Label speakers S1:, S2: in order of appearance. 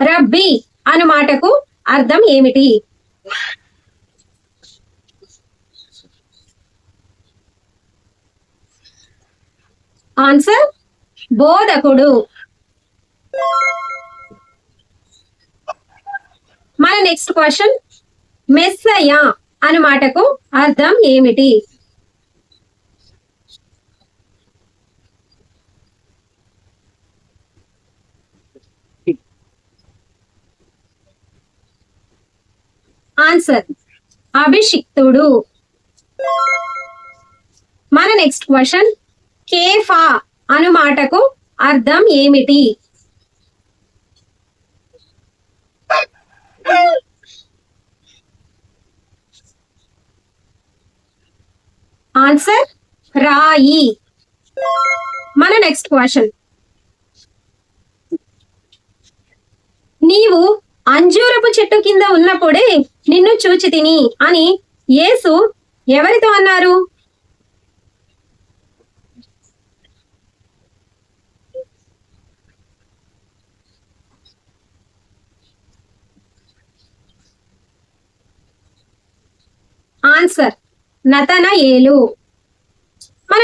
S1: రబ్బీ అను మాటకు అర్థం ఏమిటి? ఆన్సర్ బోధకుడు. మన నెక్స్ట్ క్వశ్చన్ మెస్సయా అను మాటకు అర్థం ఏమిటి? ఆన్సర్. అభిషిక్తుడు. మన నెక్స్ట్ క్వశ్చన్ కేఫా అను మాటకు అర్థం ఏమిటి? ఆన్సర్ రాయి. మన నెక్స్ట్ క్వశ్చన్. నీవు అంజూరపు చెట్టు కింద ఉన్నప్పుడే నిన్ను చూచి తిని అని యేసు ఎవరితో అన్నారు? ఆన్సర్ నతన ఏలు మన